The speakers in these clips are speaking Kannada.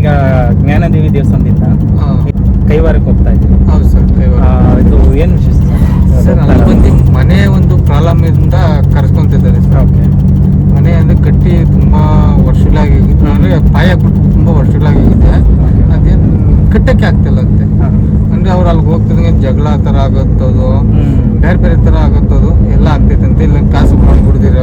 ಗ- ಜ್ಞಾನದೇವಿ ದೇವಸ್ಥಾನದಿಂದ ಕೈವಾರಕ್ಕೆ ಹೋಗ್ತಾ ಇದ್ದೀವಿ ಹೌದು ಸರ್ ಕೈವಾರ. ಇದು ಏನು ವಿಶೇಷ ಸರ್? ಅಲ್ಲಿ ಬಂದು ಮನೆ ಒಂದು ಪ್ರಾಬ್ಲಮ್ ಇಂದ ಕರ್ಸ್ಕೊಂತಿದ್ದಾರೆ ಸರ್. ಓಕೆ. ಮನೆ ಅಂದ್ರೆ ಕಟ್ಟಿ ತುಂಬಾ ವರ್ಷಗಳಾಗಿತ್ತು ಅಂದ್ರೆ ಪಾಯ ಕೊಟ್ಟು ತುಂಬಾ ವರ್ಷಗಳಾಗಿದೆ ಅದೇನು ಕಟ್ಟಕ್ಕೆ ಆಗ್ತಿಲ್ಲ ಅಂತೆ. ಅಂದ್ರೆ ಅವ್ರು ಅಲ್ಲಿಗೆ ಹೋಗ್ತಿದಂಗೆ ಜಗಳ ಥರ ಆಗತ್ತದು ಬೇರೆ ಬೇರೆ ಥರ ಆಗತ್ತದು ಎಲ್ಲ ಆಗ್ತೈತೆ ಅಂತ. ಇಲ್ಲ ಕಾಸು ಮಾಡ್ಬಿಡ್ದಿರೋ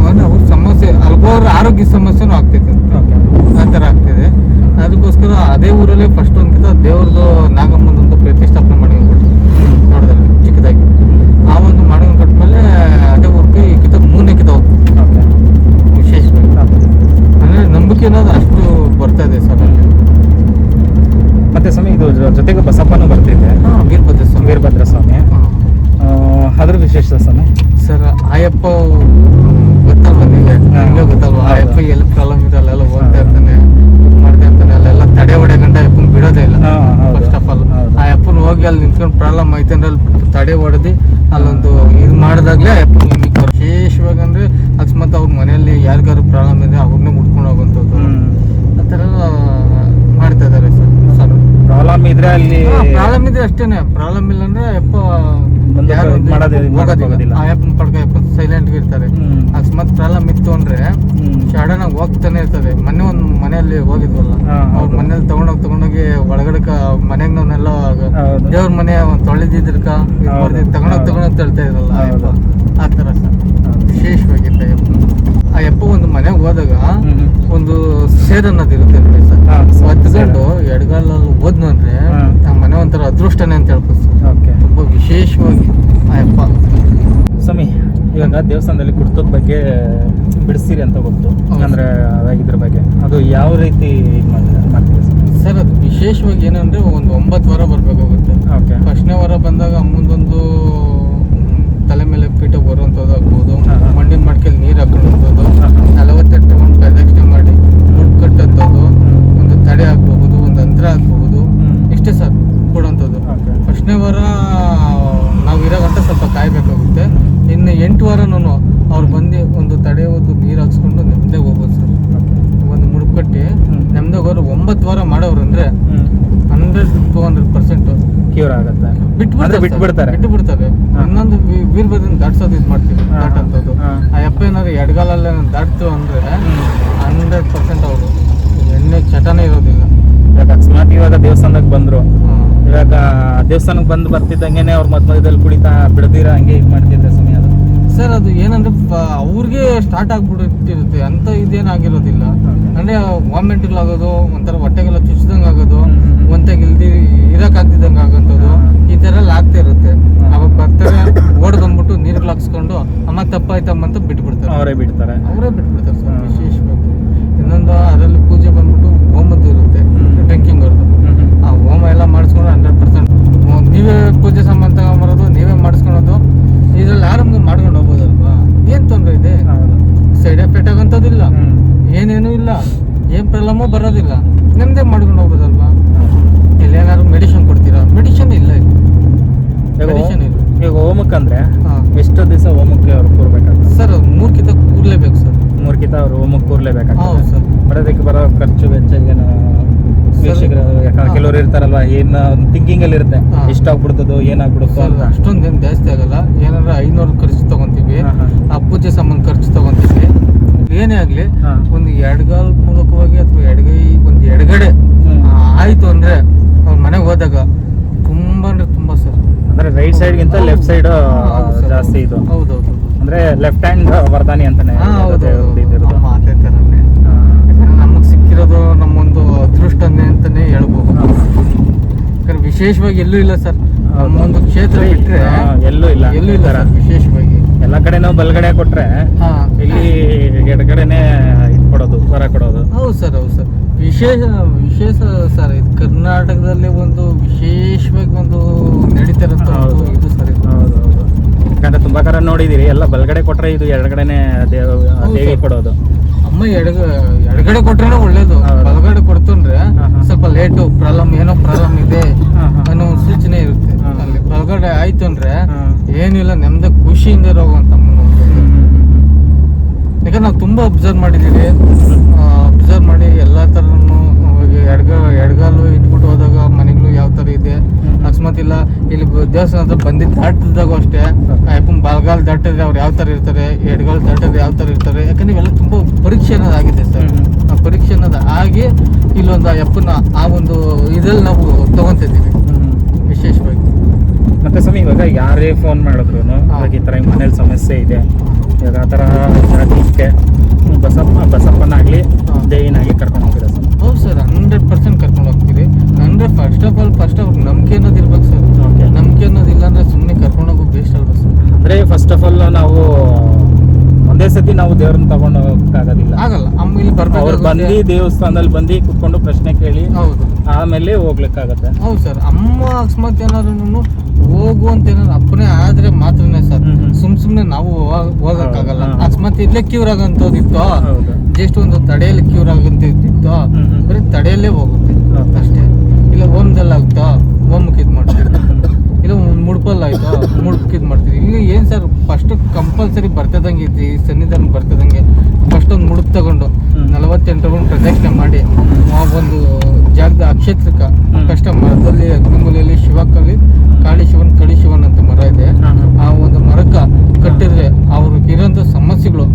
ಅಂದರೆ ಅವ್ರ ಸಮಸ್ಯೆ ಅಲ್ಗೋರ್ ಆರೋಗ್ಯ ಸಮಸ್ಯೆನೂ ಆಗ್ತೈತಂತೆ ಓಕೆ ಆ ಥರ ಆಗ್ತಿದೆ ಅದಕ್ಕೋಸ್ಕರ ಅದೇ ಊರಲ್ಲೇ ಫಸ್ಟ್ ಒಂದ್ಕಿಂತ ದೇವ್ರದ್ದು ನಾಗಮ್ಮನೊಂದು ಪ್ರತಿಷ್ಠಾಪನೆ ಮಾಡಿ ನೋಡಿದ್ರೆ ಚಿಕ್ಕದಾಗಿ. ಆ ಒಂದು ಮಾಡಿ ಕಟ್ಟಮೇಲೆ ಅದೇ ಊರಿಗೆ ಈ ಕಿತ ಮೂರನೇ ಕಿತ ಹೋಗ್ತದೆ ಓಕೆ. ವಿಶೇಷವಾಗಿ. ಅಂದ್ರೆ ನಂಬಿಕೆ ಅನ್ನೋದು ಅಷ್ಟು ಬರ್ತಾ ಇದೆ ಸರ್ ಅಲ್ಲಿ. ಮತ್ತೆ ಸ್ವಾಮಿ ಇದು ಜೊತೆಗೆ ಬಸಪ್ಪನೂ ಬರ್ತಿದೆ. ವೀರಭದ್ರ ಸ್ವಾಮಿ ವೀರಭದ್ರ ಸ್ವಾಮಿ ಅದ್ರ ವಿಶೇಷ ಸ್ವಾಮಿ? ಸರ್ ಆಯಪ್ಪ ಗೊತ್ತಲ್ವ ನಿಮಗೆ? ಗೊತ್ತಲ್ವ? ಆಯಪ್ಪ ಎಲ್ಲಿ ಪ್ರಾಬ್ಲಮ್ ಇದೆ ಎಲ್ಲ ಹೋಗ್ತಾ. ಇರ್ತಾನೆ. ಅಲ್ಲೆಲ್ಲ ತಡೆ ಹೊಡೆ ಗಂಡ ಅಪ್ಪನ ಬಿಡೋದೇ ಇಲ್ಲ. ಫಸ್ಟ್ ಆಫ್ ಆಲ್ ಆ ಅಪ್ಪನ ಹೋಗಿ ಅಲ್ಲಿ ನಿಂತ್ಕೊಂಡು ಪ್ರಾಬ್ಲಮ್ ಐತೆ ಅಂದ್ರೆ ಅಲ್ಲಿ ತಡೆ ಹೊಡೆದು ಅಲ್ಲೊಂದು ಇದು ಮಾಡಿದಾಗಲೇ ಅಪ್ಪನ ವಿಶೇಷವಾಗಿ ಅಂದ್ರೆ ಅಕಸ್ಮಾತ್ ಅವ್ರ ಮನೆಯಲ್ಲಿ ಯಾರಿಗಾರು ಪ್ರಾಬ್ಲಮ್ ಇದೆ ಅವ್ರನ್ನೇ ಮುಟ್ಕೊಂಡು ಹೋಗುವಂಥದ್ದು. ಆ ಥರ ಎಲ್ಲ ಮಾಡ್ತಾ ಇದ್ದಾರೆ ಸರ್. ಪ್ರಾಬ್ಲಮ್ ಇದ್ರೆ ಅಲ್ಲಿ ಪ್ರಾಬ್ಲಮ್ ಇದ್ರೆ ಅಷ್ಟೇನೆ. ಪ್ರಾಬ್ಲಮ್ ಇಲ್ಲ ಅಂದ್ರೆ ಯಾರು ಮಾಡಕ್ ಹೋಗೋದಿಲ್ಲ. ಪಡ್ಕ ಅಪ್ಪ ಸೈಲೆಂಟ್ ಇರ್ತಾರೆ. ಅಕಸ್ಮಾತ್ ಪ್ರಾಬ್ಲಮ್ ಇತ್ತು ಅಂದ್ರೆ ಆಗಿ ಹೋಗ್ತಾನೆ ಇರ್ತದೆ ಮೊನ್ನೆ ಒಂದು ಮನೆಯಲ್ಲಿ ಹೋಗಿದ್ವಲ್ಲ. ಅವ್ರ. ಮನೇಲಿ ತಗೊಂಡೋಗಿ ತಗೊಂಡೋಗಿ ಒಳಗಡೆ ಮನೆಗೆ ನಾವೆಲ್ಲ. ದೇವ್ರ ಮನೆ ತೊಳೆದಿದ್ರಕ. ತಗೊಂಡೋಗಿ. ತಗೊಂಡೋಗಿ ತಳ್ತಾ ಇದ್ರಲ್ಲ ಆ ತರ ಯಪ್ಪ ಥರ ಸರ್ ಯಪ್ಪ ಆ ಎಪ್ಪ ಒಂದು ಮನೆಗೆ ಹೋದಾಗ ಒಂದು ಸೇದ್ ಅನ್ನೋದು ಇರುತ್ತೆ. ಒತ್ಕೊಂಡು ಎಡಗಾಲಲ್ಲಿ ಹೋದ್ನು ಅಂದ್ರೆ ಆ ಮನೆ ಒಂಥರ ಅದೃಷ್ಟನೇ ಅಂತ ಹೇಳ್ಬೋದು ಸರ್. ಓಕೆ. ತುಂಬ ವಿಶೇಷವಾಗಿ ಆ ಯಪ್ಪ ಸ್ವಾಮಿ ಇವಾಗ ದೇವಸ್ಥಾನದಲ್ಲಿ ಕುರ್ತದ ಬಗ್ಗೆ ಬಿಡಿಸ್ತೀರಿ ಅಂತ ಗೊತ್ತು. ಅಂದ್ರೆ ಇದ್ರ ಬಗ್ಗೆ. ಅದು ಯಾವ ರೀತಿ ಮಾಡ್ತಾರೆ ಸರ್? ಅದು ವಿಶೇಷವಾಗಿ ಏನಂದ್ರೆ ಒಂದು ಒಂಬತ್ತು ವಾರ ಬರಬೇಕಾಗುತ್ತೆ. ಓಕೆ. ಫಸ್ಟ್ನೇ ವಾರ ಬಂದಾಗ ಅಮ್ಮಂದೊಂದು ತಲೆ ಮೇಲೆ ಪೀಠ ಬರುವಂಥದ್ದು ಮಾಡೋರು ಅಂದ್ರೆ hundred to hundred percent cure ಆಗುತ್ತೆ. ಬಿಟ್ಬಿಡ್ತಾರೆ ಬಿಟ್ಬಿಡ್ತಾರೆ ಬಿಟ್ಬಿಡ್ತಾರೆ. ಬಿಟ್ಟು ಬಿಡ್ತಾರೆ ಹಾ. ಇನ್ನೊಂದು ವೀರಭದ್ರನ ದಾಟ್ಸೋದು ಇದು ಮಾಡ್ತೀವಿ ದಾಟ್ ಅಂತದ್ದು. ಆ ಯಪ್ಪ ಏನಾದ್ರು ಎಡಗಾಲಲ್ಲೇ ದಾಟ್ತು ಅಂದ್ರೆ ಹಂಡ್ರೆಡ್ ಪರ್ಸೆಂಟ್ ಅವರು. ಎಣ್ಣೆ ಚಟನೇ ಇರೋದಿಲ್ಲ. ಇವಾಗ ಅಕಸ್ಮಾತ್ ಇವಾಗ ದೇವಸ್ಥಾನಕ್ಕೆ ಬಂದ್ರು. ಇವಾಗ ದೇವಸ್ಥಾನಕ್ಕೆ ಬಂದು ಬರ್ತಿದ್ದಂಗೆ ಅವ್ರ ಮಧ್ಯ ಮಧ್ಯದಲ್ಲಿ ಕುಳಿತಾ ಬಿಡದಿರ ಹಂಗೆ ಇದು ಮಾಡ್ತಿದ್ದೆ. ಸರ್ ಅದು ಏನಂದ್ರೆ ಅವ್ರಿಗೆ ಸ್ಟಾರ್ಟ್ ಆಗ್ಬಿಟ್ಟಿರುತ್ತೆ. ಅಂತ ಇದೇನಾಗಿರೋದಿಲ್ಲ. ಅಂದ್ರೆ ಅಂದ್ರೆ ಆಗೋದು ಒಂಥರ ಹೊಟ್ಟೆಗೆಲ್ಲ ಚುಚ್ಚಿದಂಗೆ ಆಗೋದು ಒಂತಾಗಿ ಇಲ್ದಿ ಇರಕ್ ಆಗ್ತಿದ್ದಂಗೆ ಆಗೋಂಥದ್ದು ಈ ಥರ ಎಲ್ಲ ಆಗ್ತಾ ಇರುತ್ತೆ. ಅವಾಗ ಬರ್ತಾರೆ ಓಡ್ ಬಂದ್ಬಿಟ್ಟು ನೀರ್ಗಳು ಹಾಕ್ಸ್ಕೊಂಡು ಅಮ್ಮ ತಪ್ಪಾಯ್ತಮ್ಮ ಅಂತ ಬಿಟ್ಬಿಡ್ತಾರೆ. ಅವರೇ ಬಿಡ್ತಾರೆ. ಅವರೇ ಬಿಟ್ಬಿಡ್ತಾರೆ ಸರ್. ವಿಶೇಷವಾಗಿ. ಇನ್ನೊಂದು ಅದರಲ್ಲಿ ಪೂಜೆ ಬಂದ್ಬಿಟ್ಟು ಹೋಮದ್ದು ಇರುತ್ತೆ ಹ್ಮ್. ಡ್ರಿಂಕಿಂಗ್ ಅವ್ರದ್ದು ಹ್ಮ್, ಹ್ಮ್. ಆ ಹೋಮ ಎಲ್ಲ ಮಾಡಿಸ್ಕೊಂಡು ಹಂಡ್ರೆಡ್ ಪರ್ಸೆಂಟ್ ನೀವೇ ಪೂಜೆ ಸಾಮಾನು ತಗೊಂಬರೋದು ನೀವೇ ಮಾಡಿಸ್ಕೊಳೋದು ಇದ್ರಲ್ಲಿ ಆರಾಮ್ಗೆ ಮಾಡ್ಕೊಂಡು ಹೋಗ್ಬೋದಲ್ವಾ ಏನು ತೊಂದರೆ ಇದೆ ಹೌದು. ಸೈಡ್ ಎಫೆಕ್ಟ್ ಆಗೋಂಥದ್ದಿಲ್ಲ ಹ್ಮ್. ಏನೇನೂ ಇಲ್ಲ ಏನು ಪ್ರಾಬ್ಲಮು ಬರೋದಿಲ್ಲ ನಿಮ್ಮದೇ ಮಾಡ್ಕೊಂಡು ಹೋಗ್ಬೋದಲ್ವಾ ಇಲ್ಲಿ ಏನಾದ್ರು ಮೆಡಿಸಿನ್ ಕೊಡ್ತೀರಾ ಮೆಡಿಸಿನ್ ಇಲ್ಲ ಇಲ್ಲಿ ಈಗ ಮೆಡಿಸಿನ್ ಇಲ್ಲ ಈಗ ಹೋಮಕ್ಕಂದ್ರೆ ಎಷ್ಟು ದಿವಸ ಹೋಮಕ್ಕೆ ಅವ್ರು ಕೂರ್ಬೇಕಾಗ್ತದೆ. Sir ಮೂರ್ಕಿತ ಕೂರ್ಲೇಬೇಕು sir. ಮೂರ್ಕಿತ ಅವ್ರು ಹೋಮಕ್ಕೆ ಕೂರ್ಲೇಬೇಕಾಗ್ತದೆ. ಸರ್. ಬರೋದಕ್ಕೆ ಬರೋ ಖರ್ಚು ವೆಚ್ಚ ಏನು ಯಾಕಂದ್ರೆ. ಕೆಲವರು ಇರ್ತಾರಲ್ಲ ಏನು ಥಿಂಕಿಂಗ್ ಅಲ್ಲಿ ಇರುತ್ತೆ. ಎಷ್ಟು ಎಷ್ಟಾಗ್ಬಿಡ್ತದೋ ಏನಾಗ್ಬಿಡುತ್ತೋ ಅಷ್ಟೊಂದು ಏನು ಜಾಸ್ತಿ ಆಗಲ್ಲ. ಏನಾರ ಐನೂರು ಖರ್ಚು ತಗೊಂತೀವಿ. ಆ ಪೂಜೆ ಸಾಮಾನು ಖರ್ಚು ತಗೊಂತೀವಿ. ಏನೇ ಆಗಲಿ ಒಂದು ಎಡಗಾಲ್ ಮೂಲಕವಾಗಿ ಅಥವಾ ಎಡ್ಗೈ ಒಂದು ಎಡಗಡೆ. ಆಯಿತು ಅಂದರೆ ಅವ್ರ ಮನೆಗೆ ಹೋದಾಗ ತುಂಬ ಅಂದರೆ ರೈಟ್ ಸೈಡ್ ಗಿಂತ ಲೆಫ್ಟ್ ಸೈಡ್ ಹೌದು ಜಾಸ್ತಿ ಇದು. ಹೌದೌದು. ಅಂದ್ರೆ ಲೆಫ್ಟ್ ಹ್ಯಾಂಡ್ ವರದಾನಿ ಅಂತಾನೆ ಹೌದು. ನಮಗೆ ಸಿಕ್ಕಿರೋದು ನಮ್ಮೊಂದು ಅದೃಷ್ಟನೇ ಅಂತಾನೆ ಹೇಳ್ಬೋದು. ಯಾಕಂದ್ರೆ ವಿಶೇಷವಾಗಿ ಎಲ್ಲೂ ಇಲ್ಲ ಸರ್. ನಮ್ಮ ಒಂದು ಕ್ಷೇತ್ರ ಬಿಟ್ಟರೆ ಎಲ್ಲೂ ಇಲ್ಲ. ಎಲ್ಲೂ ಇಲ್ಲ ವಿಶೇಷವಾಗಿ. ಎಲ್ಲ ಕಡೆ ನಾವು ಬಲಗಡೆ ಕೊಟ್ರೆ ಇಲ್ಲಿ ಎಡಗಡೆನೆ ಇದು ಕೊಡೋದು ಹೊರ ಕೊಡೋದು. ಹೌದು ಸರ್ ಹೌದು ಸರ್. ವಿಶೇಷ ವಿಶೇಷ ಸರ್ ಇದು ಕರ್ನಾಟಕದಲ್ಲಿ ಒಂದು ವಿಶೇಷವಾಗಿ ಒಂದು ನಡೀತಿರುತ್ತೆ. ಇದು ಸರ್ ಇದು. ಹೌದು ಹೌದು. ಯಾಕಂದ್ರೆ ತುಂಬಾ ಕರ ನೋಡಿದಿರಿ ಎಲ್ಲ ಬಲಗಡೆ ಕೊಟ್ರೆ ಇದು ಎಡಗಡೆನೆ ದೇವ ಕೊಡೋದು. ಅಮ್ಮ ಎಡಗ ಎಡಗಡೆ ಕೊಟ್ರೆ ಒಳ್ಳೇದು. ಬಲಗಡೆ ಕೊಡ್ತಂದ್ರೆ. ಸ್ವಲ್ಪ ಲೇಟು ಪ್ರಾಬ್ಲಮ್ ಏನೋ ಪ್ರಾಬ್ಲಮ್ ಇದೆ. ಅನ್ನೋ ಒಂದು ಸೂಚನೆ ಇರುತ್ತೆ. ಅಲ್ಲಿ ಬಲಗಡೆ ಆಯ್ತು ಅಂದ್ರೆ ಏನಿಲ್ಲ ನೆಮ್ಮದಿ ಖುಷಿಯಿಂದ ಇರೋವಂತ. ಯಾಕಂದ್ರೆ ನಾವು ತುಂಬಾ ಅಬ್ಸರ್ವ್ ಮಾಡಿದ್ದೀವಿ ಅಬ್ಸರ್ವ್ ಮಾಡಿ ಎಲ್ಲ ಥರನೂ ಎಡ್ಗ ಎಡ್ಗಾಲು ಇಟ್ಬಿಟ್ಟು ಹೋದಾಗ ಮನೆಗಳು ಯಾವ ಥರ ಇದೆ. ಅಕಸ್ಮಾತ್ ಇಲ್ಲ ಇಲ್ಲಿ ದೇವಸ್ಥಾನ ಹತ್ರ ಬಂದಿದ್ದು ದಾಟಿದಾಗ ಅಷ್ಟೇ ಯಾಕಂದ್ರೆ ಬಲಗಾಲ್ ದಾಟಿದ್ರೆ ಅವ್ರು ಯಾವ ಥರ ಇರ್ತಾರೆ ಎಡ್ಗಾಲ್ ದಾಟಿದ್ರೆ ಯಾವ ಥರ ಇರ್ತಾರೆ. ಯಾಕಂದ್ರೆ ಇವೆಲ್ಲ ತುಂಬ ಪರೀಕ್ಷೆ ಅನ್ನೋದಾಗಿದೆ ಸರ್. ಪರೀಕ್ಷೆ ಅನ್ನೋದು ಆಗಿ ಇಲ್ಲೊಂದು ಎಪ್ಪನ್ನ ಆ ಒಂದು ಇದ್ರಲ್ಲಿ ನಾವು ತಗೊಂತಿದ್ದೀವಿ. ವಿಶೇಷವಾಗಿ. ಮತ್ತೆ ಸ್ವಾಮಿ ಇವಾಗ ಯಾರೇ ಫೋನ್ ಮಾಡಿದ್ರು ಇವಾಗ ಈ ಥರ ಮನೇಲಿ ಸಮಸ್ಯೆ ಇದೆ. ಇವಾಗ ಆ ಥರ ಜಾಗಕ್ಕೆ ಬಸಪ್ಪ ಬಸಪ್ಪನಾಗ್ಲಿ ಹಾ. ಕರ್ಕೊಂಡು ಹೋಗ್ತೀರಾ ಸರ್ ಹೌದು ಸರ್ ಹಂಡ್ರೆಡ್ ಪರ್ಸೆಂಟ್ ಕರ್ಕೊಂಡು ಹೋಗ್ತೀವಿ. Hundred first of all first of ನಂಬಿಕೆ ಅನ್ನೋದು ಇರ್ಬೇಕು ಸರ್. ನಂಬಿಕೆ ಅನ್ನೋದು ಇಲ್ಲ ಅಂದ್ರೆ ಸುಮ್ಮನೆ ಕರ್ಕೊಂಡು ಹೋಗೋಕೆ ಬೇಸ್ಟ್ ಅಲ್ವಾ ಸರ್. ಅಂದ್ರೆ ಫಸ್ಟ್ ಆಫ್ ಆಲ್ ನಾವು ಒಂದೇ ಸತಿ ನಾವು ದೇವ್ರನ್ನ ತಗೊಂಡು ಹೋಗಕ್ಕಾಗೋದಿಲ್ಲ. ಆಗಲ್ಲ ಅಮ್ಮ ಇಲ್ಲಿ ಅವ್ರು ಬಂದು ದೇವಸ್ಥಾನದಲ್ಲಿ ಬಂದು ಕುತ್ಕೊಂಡು ಪ್ರಶ್ನೆ ಕೇಳಿ ಹೌದು. ಆಮೇಲೆ ಹೋಗ್ಲಿಕ್ಕಾಗತ್ತೆ. ಹೌದು ಸರ್ ಅಮ್ಮ ಅಕಸ್ಮಾತ್ ಏನಾದ್ರು ಹೋಗು ಅಂತ ಏನಾದ್ರು ಅಪ್ಪನೇ ಆದ್ರೆ ಮಾತ್ರನೇ ಸರ್. ಸುಮ್ ಸುಮ್ನೆ ನಾವು ಹೋಗ- ಹೋಗಕ್ಕಾಗಲ್ಲ. ಅಕಸ್ಮಾತ್ ಇಲ್ಲೇ ಕ್ಯೂರ್ ಆಗಂತದಿತ್ತು? ಹೌದು. ಜಸ್ಟ್ ಒಂದು ತಡೆಯಲ್ಲಿ ಕ್ಯೂರ್ ಆಗಂತಿತ್ತು ಹ್ಮ್ ಹ್ಮ್. ಬರೀ ತಡೆಯಲ್ಲೇ ಹೋಗುತ್ತೆ. ಅಷ್ಟೇ. ಇಲ್ಲ ಓಮ್ದಲ್ಲಿ ಆಗುತ್ತಾ ಓಮಕ್ಕೆ ಇದು ಮಾಡ್ತೀವಿ ಇಲ್ಲ ಮುಡ್ಪಲ್ ಆಯ್ತು ಇದು ಮಾಡ್ತೀವಿ ಈಗ ಏನು ಸರ್ ಫಸ್ಟ್ ಕಂಪಲ್ಸರಿ ಬರ್ತದಂಗೆ ಇದ್ದಿ ಸನ್ನಿಧಾನ ಬರ್ತದಂಗೆ ಫಸ್ಟ್ ಒಂದು ಮುಡುಕ್ ತಗೊಂಡು. ನಲವತ್ತೆಂಟು ರೌಂಡ್ ಪ್ರದಕ್ಷಿಣೆ ಮಾಡಿ ಆ ಒಂದು ಜಾಗದ ಅಕ್ಷೇತ್ರಕ್ಕ ಹ್ಮ್. ಕಷ್ಟ ಮರದಲ್ಲಿ ಅಗ್ನಿಮೂಲೆಯಲ್ಲಿ ಶಿವಕ್ಕಲ್ಲಿ ಕಾಳಿ ಶಿವನ್ ಕಳಿ ಶಿವನ್ ಅಂತ ಮರ ಇದೆ. ಆ ಒಂದು ಮರಕ್ಕ ಕಟ್ಟಿದ್ರೆ ಅವ್ರಿಗೆ ಇರೋಂಥ ಸಮಸ್ಯೆಗಳು.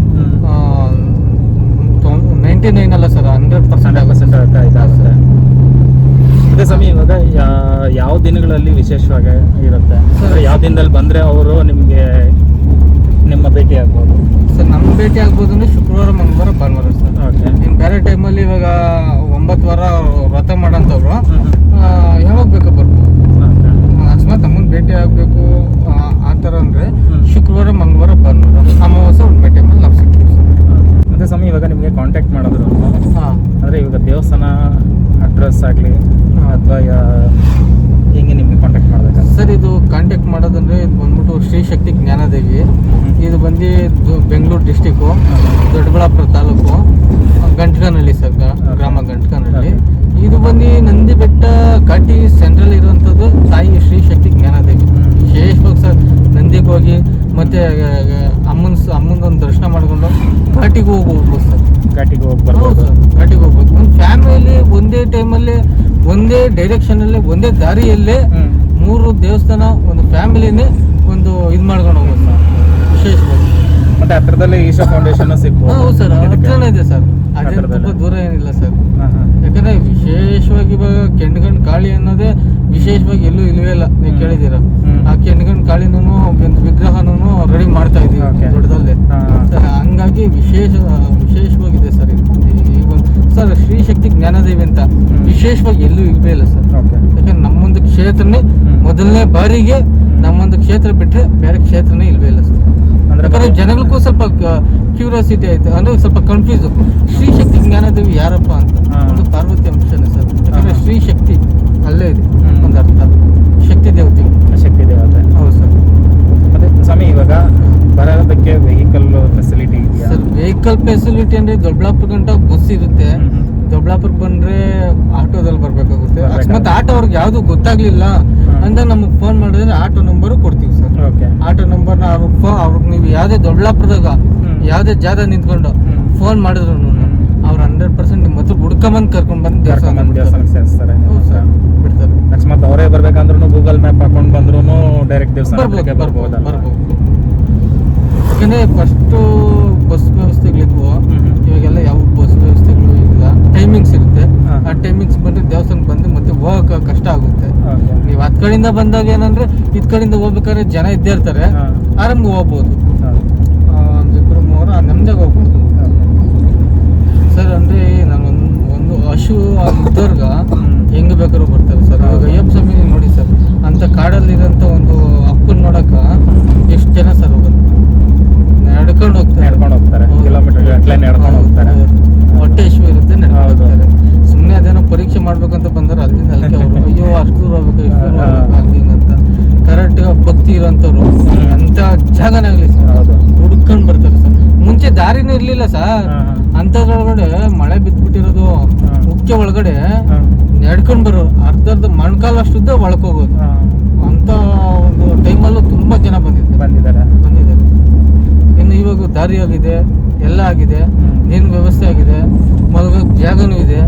ನೈಂಟಿ ನೈನ್ ಅಲ್ಲ ಸರ್ ಹಂಡ್ರೆಡ್ ಪರ್ಸೆಂಟ್ ಆಗುತ್ತೆ ಸರ್ ಸ್ವಾಮಿ ಇವಾಗ ಯಾವ ದಿನಗಳಲ್ಲಿ ವಿಶೇಷವಾಗಿ ಇರುತ್ತೆ? ಅಂದ್ರೆ ಯಾವ ದಿನದಲ್ಲಿ ಬಂದ್ರೆ ಅವರು ನಿಮಗೆ ನಿಮ್ಮ ಭೇಟಿ ಆಗ್ಬೋದು? ಸರ್ ನಮ್ಮ ಭೇಟಿ ಆಗ್ಬೋದು ಅಂದರೆ ಶುಕ್ರವಾರ ಮಂಗಳವಾರ ಭಾನುವಾರ ಸರ್. ಓಕೆ. ಇನ್ನು ಬೇರೆ ಟೈಮಲ್ಲಿ ಇವಾಗ ಒಂಬತ್ತು ವಾರ ವ್ರತ ಮಾಡೋಂಥವ್ರು ಯಾವಾಗ ಬೇಕೋ ಬರ್ಬೋದು? ಅಕಸ್ಮಾತ್ ನಮ್ಮನ್ನು ಭೇಟಿ ಆಗಬೇಕು ಆ ಥರ ಅಂದರೆ ಹ್ಮ್. ಶುಕ್ರವಾರ ಮಂಗಳವಾರ ಭಾನುವಾರ ಅಮಾವಾಸ್ಯೆ ಹುಣ್ಣಿಮೆ ಟೈಮಲ್ಲಿ ನಾವು ಸಿಗ್ತೀವಿ ಸರ್ ಮತ್ತೆ ಸ್ವಾಮಿ ಇವಾಗ ನಿಮಗೆ ಕಾಂಟ್ಯಾಕ್ಟ್ ಮಾಡಿದ್ರು ಹಾಂ ಅಂದ್ರೆ ಇವಾಗ ದೇವಸ್ಥಾನ ಅಡ್ರೆಸ್ ಆಗಲಿ ಅಥವಾ ಹೆಂಗೆ ನಿಮ್ಗೆ ಕಾಂಟ್ಯಾಕ್ಟ್ ಮಾಡ್ಬೇಕಾದ್ರೆ ಸರ್ ಇದು ಕಾಂಟ್ಯಾಕ್ಟ್ ಮಾಡೋದಂದ್ರೆ ಇದು ಬಂದ್ಬಿಟ್ಟು ಶ್ರೀ ಶಕ್ತಿ ಜ್ಞಾನದೇವಿ. ಇದು ಬಂದು ಬೆಂಗಳೂರು ಡಿಸ್ಟಿಕ್ಕು ದೊಡ್ಡಬಳ್ಳಾಪುರ ತಾಲೂಕು ಗಂಟ್ಕನಹಳ್ಳಿ ಸರ್ ಗ್ರಾಮ ಗಂಟ್ಕನಹಳ್ಳಿ. ಇದು ಬಂದು ನಂದಿ ಬೆಟ್ಟ ಕಾಟಿ ಸೆಂಟ್ರಲ್ ಇರುವಂಥದ್ದು ತಾಯಿ ಶ್ರೀ ಶಕ್ತಿ ಜ್ಞಾನದೇವಿ. ವಿಶೇಷವಾಗಿ ಸರ್ ನಂದಿಗೆ ಹೋಗಿ ಮತ್ತೆ ಅಮ್ಮನ ಅಮ್ಮನ ಒಂದು ದರ್ಶನ ಮಾಡ್ಕೊಂಡು ಘಾಟಿಗೆ ಹೋಗಿ ಹೋಗ್ಬೋದು ಸರ್. ಘಾಟಿಗೆ ಹೋಗಿ ಹೌದು ಬರ್ಬೋದು ಸರ್ ಘಾಟಿಗೆ ಹೋಗ್ಬೇಕು ಒಂದು ಫ್ಯಾಮಿಲಿ ಒಂದೇ ಟೈಮಲ್ಲಿ ಒಂದೇ ಡೈರೆಕ್ಷನಲ್ಲಿ ಒಂದೇ ದಾರಿಯಲ್ಲೇ ಮೂರು ದೇವಸ್ಥಾನ ಒಂದು ಫ್ಯಾಮಿಲಿನೇ ಒಂದು ಇದು ಮಾಡ್ಕೊಂಡು ಹೋಗೋದು ಸರ್ ವಿಶೇಷವಾಗಿ ಮತ್ತೆ ಹತ್ರದಲ್ಲೇ ಈಶಾ ಫೌಂಡೇಶನ್ ಹೌದು ಸರ್. ಹತ್ರನೇ ಇದೆ ಸರ್. ಅದೇ. ತುಂಬ ದೂರ ಏನಿಲ್ಲ ಸರ್. ಯಾಕಂದ್ರೆ ವಿಶೇಷವಾಗಿ ಇವಾಗ ಕೆಂಡ್ಗಂಡ್ ಕಾಳಿ ಅನ್ನೋದೇ ವಿಶೇಷವಾಗಿ ಎಲ್ಲೂ ಇಲ್ವೇ ಇಲ್ಲ ನೀವು ಕೇಳಿದೀರ ಕೇಳಿದ್ದೀರ? ಆ ಕೆಂಡ್ಗಂಡ್ ಕಾಳಿನೂ ಒಂದು ವಿಗ್ರಹನೂ ರೆಡಿ ಮಾಡ್ತಾ ಇದೀವಿ. ದೊಡ್ಡದಲ್ಲೇ. ಹಂಗಾಗಿ ವಿಶೇಷ ವಿಶೇಷವಾಗಿದೆ ಸರ್ ಇದು. ಈ ಒಂದು ಸರ್ ಶ್ರೀ ಶಕ್ತಿ ಜ್ಞಾನದೇವಿ ಅಂತ ವಿಶೇಷವಾಗಿ ಎಲ್ಲೂ ಇಲ್ವೇ ಇಲ್ಲ ಸರ್. ಯಾಕಂದ್ರೆ ನಮ್ಮೊಂದು ಕ್ಷೇತ್ರನೇ. ಮೊದಲನೇ ಬಾರಿಗೆ ನಮ್ಮೊಂದು ಕ್ಷೇತ್ರ ಬಿಟ್ರೆ ಬೇರೆ ಕ್ಷೇತ್ರನೇ ಇಲ್ವೇ ಇಲ್ಲ ಸರ್. ಅಂದ್ರೆ ಯಾಕಂದ್ರೆ ಜನಗಳಿಗೂ ಸ್ವಲ್ಪ ಕ್ಯೂರಿಯಾಸಿಟಿ ಆಯ್ತು. ಅಂದ್ರೆ ಸ್ವಲ್ಪ ಕನ್ಫ್ಯೂಸ್ ಶ್ರೀ ಶಕ್ತಿ ಜ್ಞಾನದೇವಿ ಯಾರಪ್ಪ ಅಂತ. ಒಂದು ಪಾರ್ವತಿ ಅಂಶನೇ ಸರ್. ಯಾಕಂದ್ರೆ ಶ್ರೀ ಶಕ್ತಿ ಅಲ್ಲೇ ಇದೆ. ಒಂದು ಅರ್ಥ. ಶಕ್ತಿ ದೇವತೆ ಶಕ್ತಿ ದೇವತೆ ಹೌದು ಸರ್ ಮತ್ತೆ ಸ್ವಾಮಿ ಇವಾಗ ಬರೋದಕ್ಕೆ ವೆಹಿಕಲ್ ಫೆಸಿಲಿಟಿ ಇದೆಯಾ ಸರ್ ವೆಹಿಕಲ್ ಫೆಸಿಲಿಟಿ ಅಂದ್ರೆ ದೊಡ್ಡಬಳ್ಳಾಪುರ ಗಂಟ ಬಸ್ ಇರುತ್ತೆ. ದೊಡ್ಡಬಳ್ಳಾಪುರಕ್ಕೆ ಬಂದ್ರೆ ಆಟೋದಲ್ಲಿ ಬರ್ಬೇಕಾಗುತ್ತೆ. ಅಕಸ್ಮಾತ್ ಆಟೋ ಅವ್ರಿಗೆ ಯಾವ್ದು ಗೊತ್ತಾಗ್ಲಿಲ್ಲ ಅಂತ ಅಂದ್ರೆ ನಮಗೆ ಫೋನ್ ಮಾಡಿದ್ರೆ ಆಟೋ ನಂಬರ್ ಕೊಡ್ತೀವಿ ಸರ್. ಓಕೆ. ಆಟೋ ನಂಬರ್ನ ಅವ್ರಿಗೆ ಅವ್ರಿಗೆ ನೀವು ಯಾವ್ದೇ ದೊಡ್ಡಬಳ್ಳಾಪುರದಾಗ ಯಾವ್ದೇ ಜಾಗ ನಿಂತ್ಕೊಂಡು ಫೋನ್ ಮಾಡಿದ್ರು ಅವ್ರ ಹಂಡ್ರೆಡ್ ಪರ್ಸೆಂಟ್ ನಿಮ್ಮ ಹತ್ರ ಹುಡ್ಕೊಂಬಂದು ಕರ್ಕೊಂಡು ಬಂದು ದೇವಸ್ಥಾನ ದೇವಸ್ಥಾನಕ್ಕೆ ಸೇರಿಸ್ತಾರೆ. ಬಿಡ್ತಾರೆ. ಅಕಸ್ಮಾತ್ ಅವರೇ ಬರ್ಬೇಕಂದ್ರೂ ಗೂಗಲ್ ಮ್ಯಾಪ್ ಹಾಕೊಂಡು ಬಂದ್ರು ಡೈರೆಕ್ಟ್ ಬರ್ಬೋದು ಬರ್ಬೋದಲ್ಲ ಬರ್ಬೋದು ಯಾಕಂದ್ರೆ ಫಸ್ಟು ಬಸ್ ಟೈಮಿಂಗ್ಸ್ ಇರುತ್ತೆ. ಆ ಟೈಮಿಂಗ್ಸ್ ಬಂದು ದೇವಸ್ಥಾನಕ್ಕೆ ಬಂದು ಮತ್ತೆ ಹೋಗಕ್ಕೆ ಕಷ್ಟ ಆಗುತ್ತೆ. ನೀವು ಹತ್ ಕಡೆಯಿಂದ ಬಂದಾಗ ಏನಂದ್ರೆ ಇದ್ ಕಡೆಯಿಂದ ಹೋಗ್ಬೇಕಾದ್ರೆ ಜನ ಇದ್ದೇ ಇರ್ತಾರೆ. ಆರಾಮ್ ಹೋಗ್ಬೋದು. ಇಬ್ಬರು ಮೂವರು ನೆಮ್ಮದಿಯಾಗಿ ಹೋಗ್ಬೋದು. ಸರ್ ಅಂದ್ರೆ ನಾನು ಒಂದು ಒಂದು ಹಶು ಇದ್ದವ್ರಿಗ ಹೆಂಗ್ ಬೇಕಾದ್ರು ಬರ್ತಾರೆ ಸರ್. ಇವಾಗ ಅಯ್ಯಪ್ಪ ಸ್ವಾಮಿ ನೋಡಿ ಸರ್ ಅಂತ ಕಾಡಲ್ಲಿರೋಂಥ ಒಂದು ಅಪ್ಪನ್ ನೋಡಕ ಎಷ್ಟು ಜನ ಸರ್ ಹೋಗೋದು? ನಡ್ಕೊಂಡು ಹೋಗ್ತಾರೆ. ನಡ್ಕೊಂಡು ಹೋಗ್ತಾರೆ. ಕಿಲೋಮೀಟರ್ ಗಟ್ಟಲೆ ನಡ್ಕೊಂಡು ಹೋಗ್ತಾರೆ ಹೌದು. ಹೊಟ್ಟೆ ಹಶು ಇರುತ್ತೆ ನಡ್ಕೊಂಡು ಹೌದು. ಹೋಗ್ತಾರೆ ಸುಮ್ಮನೆ ಅದೇನೋ ಪರೀಕ್ಷೆ ಮಾಡ್ಬೇಕಂತ ಬಂದ್ರೆ ಅಲ್ಲಿಂದ ಅಲ್ಲಿಗೆ ಅವರು ಅಯ್ಯೋ ಅಷ್ಟು ದೂರ ಹೋಗ್ಬೇಕು ಇಷ್ಟು ದೂರ ಹೋಗ್ಬೇಕು ಅಂತ. ಕರೆಕ್ಟ್ ಭಕ್ತಿ ಇರೋಂಥವ್ರು. ಅಂತ ಜಾಗನೇ ಆಗಲಿ ಸರ್. ಹುಡ್ಕೊಂಡ್ ಬರ್ತಾರೆ ಸರ್. ಮುಂಚೆ ದಾರಿನೂ ಇರಲಿಲ್ಲ ಸರ್. ಅಂಥದ್ರೊಳಗಡೆ ಮಳೆ ಬಿದ್ದ್ಬಿಟ್ಟಿರೋದು. ಮುಖ್ಯ ಒಳಗಡೆ ನಡ್ಕೊಂಡ್ ಬರೋ ಅರ್ಧ ಮೊಣಕಾಲ ಅಷ್ಟುದ್ದ ಒಳಕೋಗೋದು. ಹಾ. ಅಂತ ಒಂದು ಟೈಮಲ್ಲೂ ತುಂಬಾ ಜನ ಬಂದಿದ್ದಾರೆ. ಬಂದಿದ್ದಾರೆ. ಬಂದಿದ್ದಾರೆ. ಇನ್ನು ಇವಾಗ ದಾರಿ ಆಗಿದೆ ಎಲ್ಲ ಆಗಿದೆ ಏನು ನೀರಿನ ವ್ಯವಸ್ಥೆ ಆಗಿದೆ ಮಲಗೋ ಜಾಗನೂ ಇದೆ.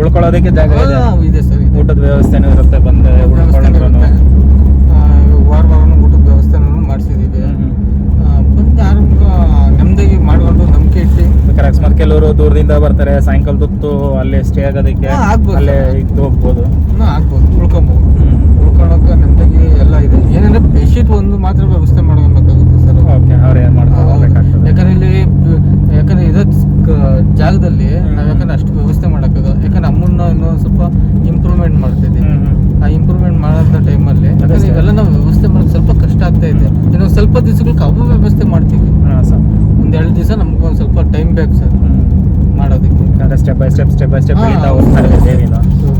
ಉಳ್ಕೊಳ್ಳೋದಕ್ಕೆ ಜಾಗ ಇದೆ. ಇದೆ ಸರ್ ಇದೆ. ಊಟದ ವ್ಯವಸ್ಥೆನೂ ಇರುತ್ತೆ ಬಂದೆ. ಆ, ವಾರ ವಾರನೂ ಊಟದ ವ್ಯವಸ್ಥೆನೂ ಮಾಡಿಸಿದ್ದೀವಿ. ಬಂದು ಆರಂಭ ನೆಮ್ಮದಿಗೆ ಮಾಡ್ಕೊಂಡು ನಂಬಿಕೆ ಇಟ್ಟು. ಬೇಕಾದ್ರೆ ಅಕಸ್ಮಾತ್ ಕೆಲವರು ದೂರದಿಂದ ಬರ್ತಾರೆ ಸಾಯಂಕಾಲ ಹೊತ್ತು ಅಲ್ಲೇ ಸ್ಟೇ ಆಗೋದಕ್ಕೆ. ಅಲ್ಲೇ ಇದ್ದು ಹೋಗ್ಬೋದು. ಆಗ್ಬೋದು ಉಳ್ಕೊಬೋದು. ಉಳ್ಕೊಳ್ಳೋಕೆ ನೆಮ್ಮದಿಗೆ ಎಲ್ಲ ಇದೆ. ಏನಂದ್ರೆ ಬೆಡ್ಶೀಟ್ ಒಂದು ಮಾತ್ರ ವ್ಯವಸ್ಥೆ ಮಾಡ್ಕೊಬೇಕಾಗುತ್ತೆ ಸರ್. ಓಕೆ ಅವ್ರೇ ಮಾಡ್ಕೋಬೇಕಾಗ್ತದೆ ಯಾಕಂದ್ರೆ ಇಲ್ಲಿ ಯಾಕಂದ್ರೆ ಕ- ಜಾಗದಲ್ಲಿ ನಾವು ಯಾಕಂದ್ರೆ ಅಷ್ಟು ವ್ಯವಸ್ಥೆ ಮಾಡೋಕ್ಕಾಗಲ್ಲ ಯಾಕಂದ್ರೆ ಅಮ್ಮನ್ನ ಇನ್ನೂ ಸ್ವಲ್ಪ ಇಂಪ್ರೂವ್ಮೆಂಟ್ ಮಾಡ್ತಿದ್ದೀವಿ. ಆ ಇಂಪ್ರೂವ್ಮೆಂಟ್ ಮಾಡೋಂಥ ಟೈಮಲ್ಲಿ ಅಲ್ಲಿ ಸರ್. ಇವೆಲ್ಲ ನಾವು ವ್ಯವಸ್ಥೆ ಮಾಡೋಕೆ ಸ್ವಲ್ಪ ಕಷ್ಟ ಆಗ್ತಾ ಇದೆ. ಇನ್ನೊಂದು ಸ್ವಲ್ಪ ದಿವಸಗಳಿಗೆ ಅವು ವ್ಯವಸ್ಥೆ ಮಾಡ್ತೀವಿ. ಒಂದು ಎರಡು ದಿವಸ ನಮ್ಗೆ ಒಂದು ಸ್ವಲ್ಪ ಟೈಮ್ ಬೇಕು ಸರ್. ಮಾಡೋದಕ್ಕೆ. ಯಾಕಂದ್ರೆ step by step step by step ಬೆಳೀತಾ. ಹೋಗ್ತಾ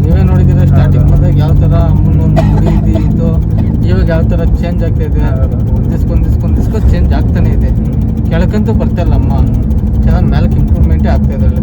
ನೀವೇ. ನೋಡಿದ್ರೆ ಸ್ಟಾರ್ಟಿಂಗ್. ಬಂದಾಗ ಯಾವ ಥರ ಅಮ್ಮನ ಒಂದು ಇದೆ ಇತ್ತು ಇವಾಗ ಯಾವ ಥರ ಚೇಂಜ್ ಆಗ್ತಾ ಇದೆ. ಒಂದು ದಿಸ್ಕೊಂಡ್ ಚೇಂಜ್ ಆಗ್ತಾನೆ ಇದೆ. ಕೆಳಕಂತೂ ಬರ್ತಾ ಇಲ್ಲ ಅಮ್ಮ. ಚೆನ್ನಾಗಿ ಮೇಲಕ್ಕೆ ಇಂಪ್ರೂವ್ಮೆಂಟೇ ಆಗ್ತಾ ಇದ್ದಾಳೆ